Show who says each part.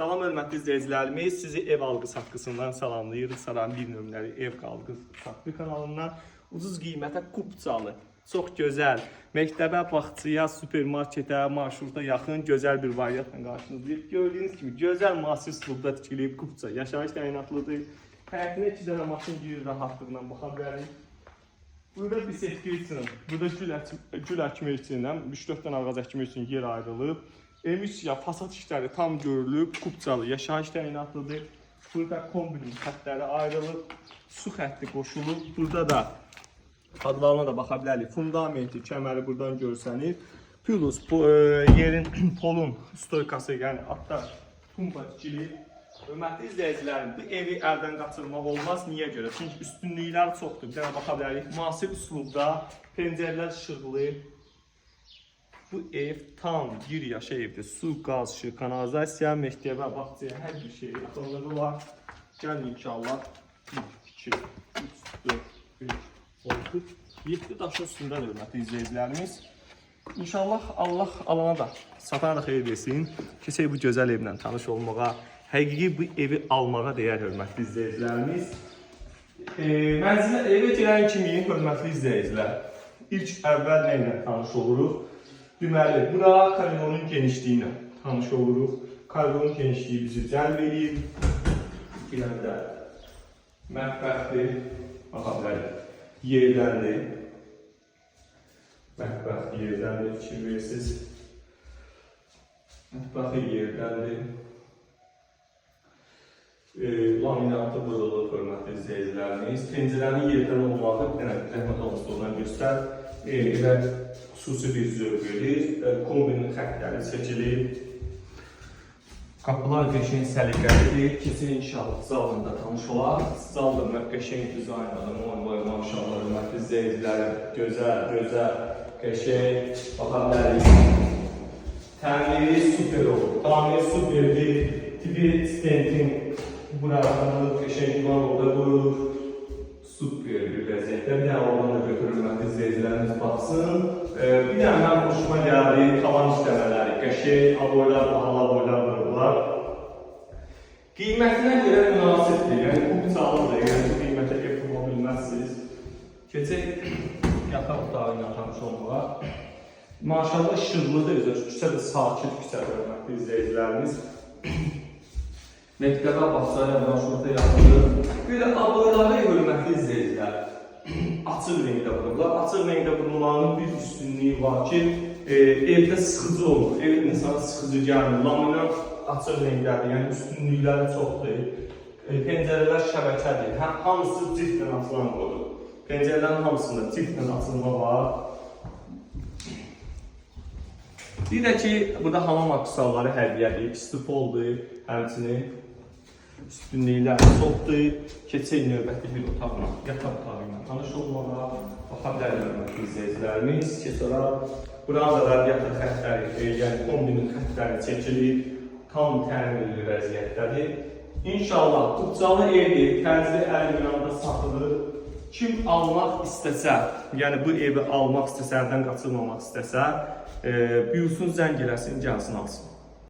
Speaker 1: Salam hörmətli izləyicilərimiz, sizi ev alqısı haqqısından salamlayırıq. Saran bir nömrəli ev alqısı haqqı kanalından ucuz qiymətə kupçalı, çox gözəl, məktəbə, bağçaya, supermarketə, marşruta yaxın gözəl bir variantla qarşınızdayıq. Gördüyünüz kimi gözəl müasir üslubda tikilib kupça, yaşayış təyinatlıdır. Həyətinə iki dənə maşın girir rahatlıqla baxa bilərik. Burada bir setki üçün, burada gül, ək gül əkmək üçün, 3-4 dənə ağac əkmək üçün yer ayrılıb. Emisya, fasad işləri tam görülüb, kupçalı, yaşayış təyinatlıdır. Burada kombinin xəttləri ayrılıb, su xətti qoşulub. Burada da adlarına da baxa bilərik. Fundamenti, kəməri buradan görsənir. Plus bu e, yerin polun stoykası, yəni atlar tumba tikilib. Hörmətli izləyicilərim, bu evi əldən qaçırmaq olmaz. Niyə görə? Çünki üstünlüklər çoxdur. Bir dənə baxa bilərik. Müasir üslubda pəncərələr işıqlı. Bu ev tam bir yaşa evdir. Su, qaz, işıq, kanalizasiya, məktəbə, bağçaya, hər bir şey yaxınlığı var. Gəlin inşallah 1, 2, 3, 4, 5, 6, 7 daşın üstündə hörmətli izləyicilərimiz. İnşallah Allah alana da, satana da xeyir versin. Keçək bu gözəl evlə tanış olmağa, həqiqi bu evi almağa dəyər hörmətli izləyicilərimiz. E, mənzilə evə girən kimi hörmətli izləyicilər, ilk əvvəl nə ilə tanış oluruq? Deməli, bura koridorun genişliyi ilə tanış oluruq. Koridorun genişliyi bizi cəlb edir. Girəndə mətbəxdir, baxa bilərik, yerdəndir. Mətbəx yerdəndir, fikir versiniz. Mətbəxi yerdəndir. E, laminatı vurulur, hörmətli izləyicilərimiz. Pəncərənin yerdən olmağı, rəhmət olsun ondan göstər. E, evə xüsusi bir zövq verir. E, kombinin xəttləri seçilir. Qapılar qəşəng səliqəlidir. Keçin inşallah zalında tanış olaq. Zal da qəşəng dizaynladı. Moy moy maşallah hörmətli izləyicilərim. Gözəl, gözəl, qəşəng. Baxa bilərik. Təmiri super olur. Tamiri superdir. Tipi stentin buraxılır, qəşəng divan orada qoyulur. Super bir vəziyyətdə. Bir dənə oradan da götürülməkdə izləyicilərimiz baxsın. Qəşəng, aboylar, bahala boylar vururlar. Qiymətinə görə münasibdir. Yəni bu bıçaqlıdır. Yəni bu qiymətə ev qurma bilməzsiniz. Keçək yataq otağı ilə tanış olmağa. Maşallah işıqlıdır, özü küçə də sakit küçədir, hörmətli izləyicilərimiz. Məktəbə baxsaya, marşruta yaxındır. Bir də aboyları hörmətli izləyicilər. Açıq rəngdə vururlar. Açıq rəngdə vurulmanın bir üstünlüyü var ki, e, evdə sıxıcı olur. Ev insana sıxıcı gəlmir. Laminat açıq rəngdədir, yəni üstünlükləri çoxdur. E, pəncərələr şəbəkədir. Hə, hamısı cildlə açılan qodur. Pəncərələrin hamısında cildlə açılma var. Də ki, burada hamam aksesuarları hədiyyədir, istipoldur, həmçinin üstünlüklər çoxdur. Keçək növbəti bir otaqla, yataq otağı ilə tanış olmağa, baxa hörmətli izləyicilərimiz. Keçərək burada da radiator xəttləri, e, yəni kombinin xəttləri çəkilib, tam təmirli vəziyyətdədir. İnşallah Qubcalı evdir, təcili əl-minanda satılır. Kim almaq istəsə, yəni bu evi almaq istəsə, əldən qaçırmamaq istəsə, e, buyursun zəng eləsin, gəlsin alsın.